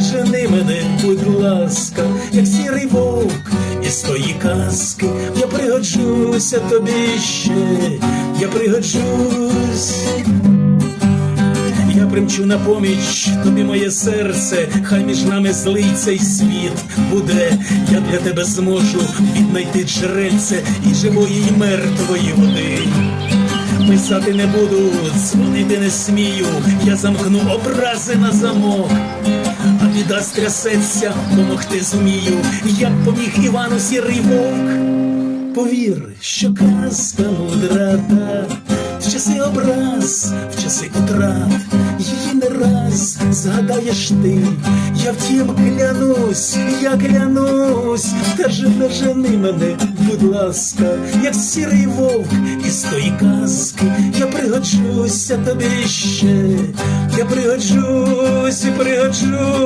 жени мене, будь ласка, як сірий вовк із тої казки, я пригоджуся тобі ще, я пригоджусь. Я примчу на поміч, тобі моє серце, хай між нами злий цей світ буде. Я для тебе зможу віднайти джерельце і живої, і мертвої води. Писати не буду, дзвонити не смію, я замкну образи на замок. Біда стрясеться, помогти зумію, як поміг Івану сірий вовк. Повір, що казка мудра та в часи образ, в часи утрат, її не раз згадаєш ти. Я втім клянусь, я клянусь, та ж не жени мене, будь ласка, як сірий вовк із тої казки, я пригоджуся тобі ще, я пригоджусь і пригоджусь.